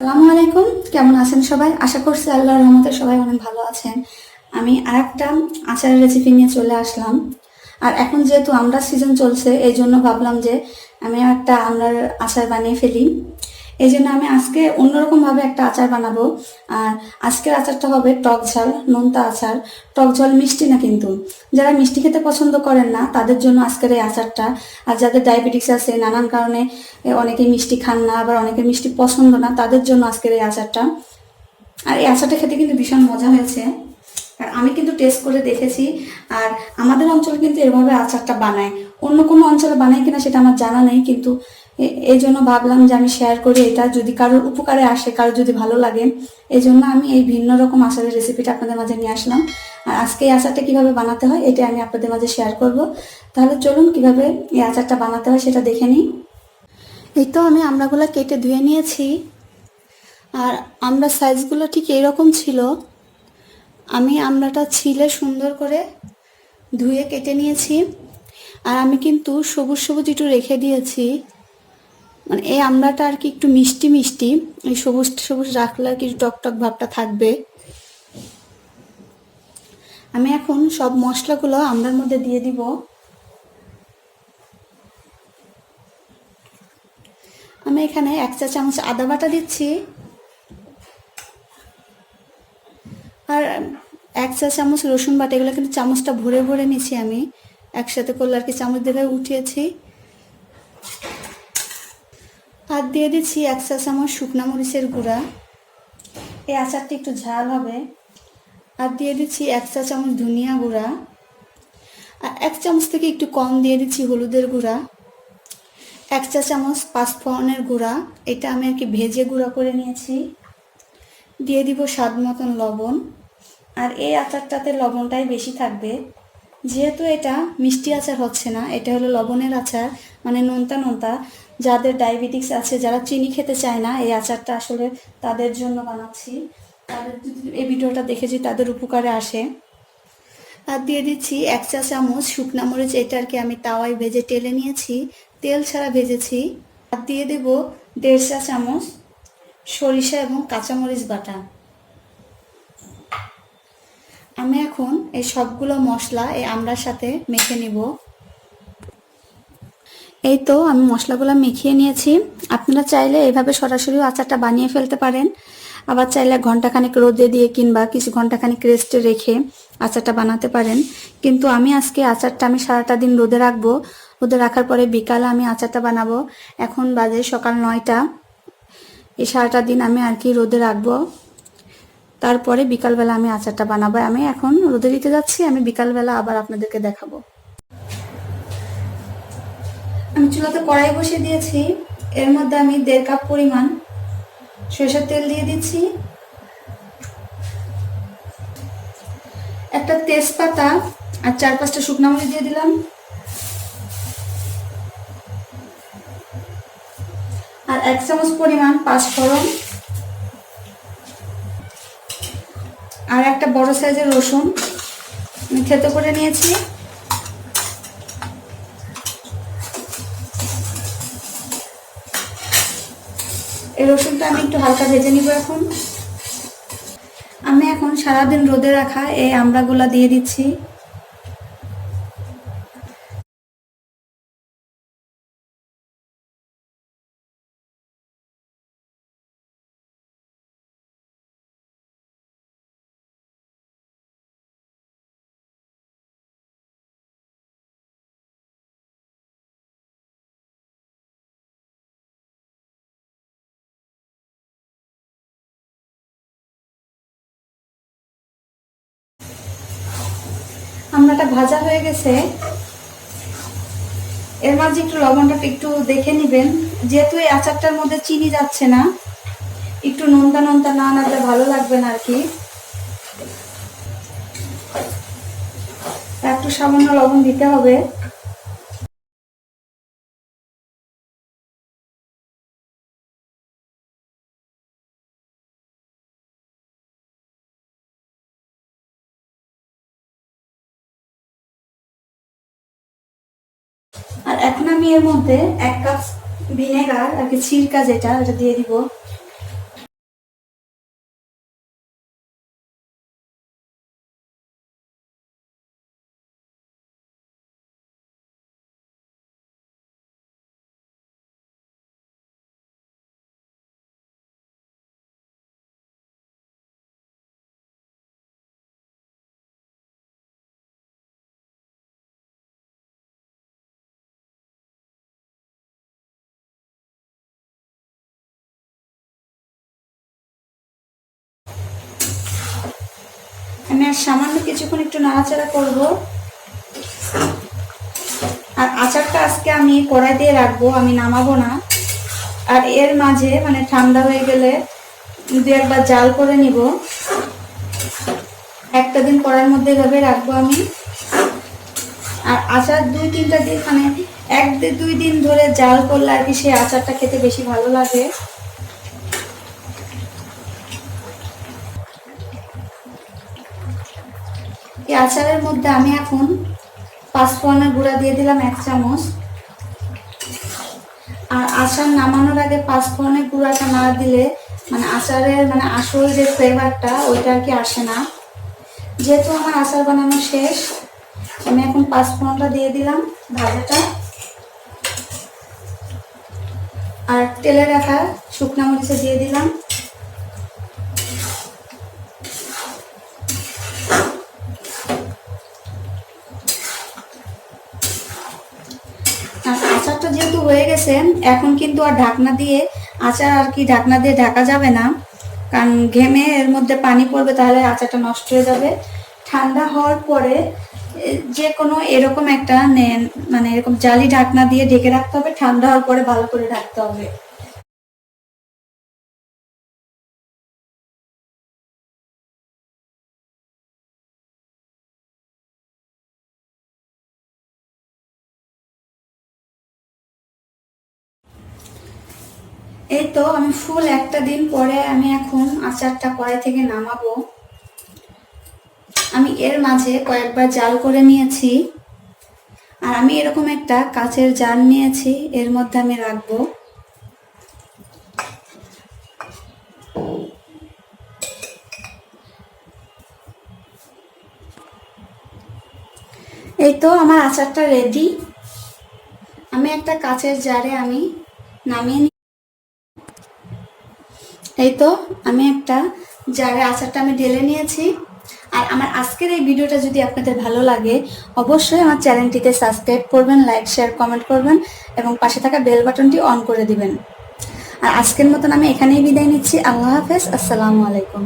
আসসালামু আলাইকুম। কেমন আছেন সবাই? আশা করছি আল্লাহর রহমতে সবাই অনেক ভালো আছেন। আমি আর একটা আচারের রেসিপি নিয়ে চলে আসলাম। আর এখন যেহেতু আমড়ার সিজন চলছে এই জন্য ভাবলাম যে আমি একটা আমড়ার আচার বানিয়ে ফেলি। এই জন্য আমি আজকে অন্যরকমভাবে একটা আচার বানাবো। আর আজকের আচারটা হবে টক ঝাল, নোনতা আচার। টক ঝাল মিষ্টি না কিন্তু। যারা মিষ্টি খেতে পছন্দ করেন না, তাদের জন্য আজকের এই আচারটা। আর যাদের ডায়াবেটিস আছে, নানান কারণে অনেকে মিষ্টি খান না, আবার অনেকে মিষ্টি পছন্দ না, তাদের জন্য আজকের এই আচারটা। আর এই আচারটা খেতে কিন্তু ভীষণ মজা হয়েছে। আর আমি কিন্তু টেস্ট করে দেখেছি। আর আমাদের অঞ্চলে কিন্তু এভাবে আচারটা বানায়। অন্য কোনো অঞ্চলে বানায় কিনা সেটা আমার জানা নেই, কিন্তু এই জন্য ভাবলাম যে আমি শেয়ার করি এটা। যদি কারোর উপকারে আসে, কারোর যদি ভালো লাগে এই জন্য আমি এই ভিন্ন রকম আচারের রেসিপিটা আপনাদের মাঝে নিয়ে আসলাম। আর আজকে এই আচারটা কীভাবে বানাতে হয় এটা আমি আপনাদের মাঝে শেয়ার করব। তাহলে চলুন, কীভাবে এই আচারটা বানাতে হয় সেটা দেখে নিই। এই তো আমি আমড়াগুলো কেটে ধুয়ে নিয়েছি। আর আমরা সাইজগুলো ঠিক এরকম ছিল। আমি আমড়াটা ছিলে সুন্দর করে ধুয়ে কেটে নিয়েছি। আর আমি কিন্তু সবুজ সবুজ একটু রেখে দিয়েছি। মানে এই আমড়াটা আর কি একটু মিষ্টি মিষ্টি, এই সবুজ সবুজ রাখলে আর কি টক টক ভাবটা থাকবে। আমি এখন সব মশলাগুলো আমড়ার মধ্যে দিয়ে দিব। আমি এখানে এক চা চামচ আদা বাটা দিচ্ছি। আর এক চা চামচ রসুন বাটা, এগুলো কিন্তু চামচটা ভরে ভরে নিছি আমি। একসাথে করলে আর কি চামচ দিয়ে উঠিয়েছি। আর দিয়ে দিচ্ছি এক চা চামচ শুকনো মরিচের গুঁড়া। এই আচারটি একটু ঝাল হবে। আর দিয়ে দিচ্ছি এক চা চামচ ধনিয়া গুঁড়া। আর এক চামচ থেকে একটু কম দিয়ে দিচ্ছি হলুদের গুঁড়া। এক চা চামচ পাঁচফোড়নের গুঁড়া, এটা আমি আর কি ভেজে গুঁড়া করে নিয়েছি। দিয়ে দিব স্বাদ মতন লবণ। আর এই আচারটাতে লবণটাই বেশি থাকবে। যেহেতু এটা মিষ্টি আচার হচ্ছে না, এটা হলো লবণের আচার মানে নোনতা নোনতা। যাদের ডায়াবেটিস আছে, যারা চিনি খেতে চায় না, এই আচারটা আসলে তাদের জন্য বানাচ্ছি। তাদের এই ভিডিওটা দেখেছি, তাদের উপকারে আসে। আর দিয়ে দিচ্ছি এক চা চামচ শুকনা মরিচ, এটা আর কি আমি তাওয়ায় ভেজে টেলে নিয়েছি। তেল ছাড়া ভেজেছি। আর দিয়ে দেব দেড় চা চামচ সরিষা এবং কাঁচামরিচ বাটা। আমি এখন এই সবগুলো মশলা এই আমড়ার সাথে মেখে নিব। এই তো আমি মশলাগুলো মেখিয়ে নিয়েছি। আপনারা চাইলে এভাবে সরাসরি আচারটা বানিয়ে ফেলতে পারেন। আবার চাইলে ঘন্টাখানেক রোদে দিয়ে কিংবা কিছু ঘন্টাখানেক রেস্টে রেখে আচারটা বানাতে পারেন। কিন্তু আমি আজকে আচারটা আমি সারাটা দিন রোদে রাখব। রোদে রাখার পরে বিকালে আমি আচারটা বানাবো। এখন বাজে সকাল নয়টা। এই সারাটা দিন আমি আর কি রোদে রাখব। তারপরে বিকালবেলা আমি আচারটা বানাবো। আমি এখন রোদে দিতে যাচ্ছি। আমি বিকালবেলা আবার আপনাদেরকে দেখাবো। আমি চুলাতে কড়াই বসিয়ে দিয়েছি। এর মধ্যে আমি দেড় কাপ পরিমাণ সরষের তেল দিয়ে দিচ্ছি। একটা তেজপাতা আর চার পাঁচটা শুকনো মরিচ দিয়ে দিলাম। আর এক চামচ পরিমাণ পাঁচফোড়ন। আর একটা বড় সাইজের রসুন আমি থেতো করে নিয়েছি। রসুনটা আমি একটু হালকা ভেজে নিব এখন। আমি এখন সারাদিন রোদে রাখা এই আমড়াগুলা দিয়ে দিচ্ছি। আমড়াটা ভাজা হয়ে গেছে। এর মাঝে একটু লবণটা একটু দেখে নেবেন। যেহেতু এই আচারটার মধ্যে চিনি যাচ্ছে না, একটু নোনতা নোনতা না আনাতে ভালো লাগবে না আর কি। একটু সামান্য লবণ দিতে হবে। আর এখন আমি এর মধ্যে এক কাপ ভিনেগার আর কি ছিলকা যেটা, ওটা দিয়ে দিব। আমি আর সামান্য কিছুক্ষণ একটু নাড়াচাড়া করব। আর আচারটা আজকে আমি কড়াই দিয়ে রাখব, আমি নামাবো না। আর এর মাঝে মানে ঠান্ডা হয়ে গেলে দু একবার জাল করে নিব। একটা দিন কড়ার মধ্যে এভাবে রাখব আমি। আর আচার দুই তিনটা দিন মানে এক দুই দিন ধরে জাল করলে আর কি সেই আচারটা খেতে বেশি ভালো লাগে। এই আচারের মধ্যে আমি এখন পাঁচফোড়নের গুঁড়া দিয়ে দিলাম এক চামচ। আর আচার নামানোর আগে পাঁচফোড়নের গুঁড়াটা না দিলে মানে আচারের মানে আসল যে ফ্লেভারটা, ওইটা আর কি আসে না। যেহেতু আমার আচার বানানো শেষ, আমি এখন পাঁচফোড়নটা দিয়ে দিলাম ভাজাটা। আর তেলে রাখা শুকনা মরিচে দিয়ে দিলাম। হয়ে গেছে, এখন কিন্তু আর ঢাকনা দিয়ে আচার আর কি ঢাকনা দিয়ে ঢাকা যাবে না। কারণ ঘেমে এর মধ্যে পানি পড়বে, তাহলে আচারটা নষ্ট হয়ে যাবে। ঠান্ডা হওয়ার পরে যে কোনো এরকম একটা মানে এরকম জালি ঢাকনা দিয়ে ঢেকে রাখতে হবে, ঠান্ডা হওয়ার পরে ভালো করে ঢাকতে হবে। এই তো আমি ফুল একটা দিন পরে আমি এখন আচারটা কড়াই থেকে নামাবো। আমি এর মাঝে কয়েকবার জাল করে নিয়েছি। আর আমি এরকম একটা কাচের জার নিয়েছি, এর মধ্যে আমি রাখব। এই তো আমার আচারটা রেডি আমি একটা কাচের জারে আমি নামিয়ে এই তো? আমি একটা জারে আচারটা আমি ঢেলে নিয়েছি। আর আমার আজকের এই ভিডিওটা যদি আপনাদের ভালো লাগে, অবশ্যই আমার চ্যানেলটিতে সাবস্ক্রাইব করবেন, লাইক, শেয়ার, কমেন্ট করবেন এবং পাশে থাকা বেল বাটনটি অন করে দিবেন। আর আজকের মতন আমি এখানেই বিদায় নিচ্ছি। আল্লাহ হাফেজ। আসসালামু আলাইকুম।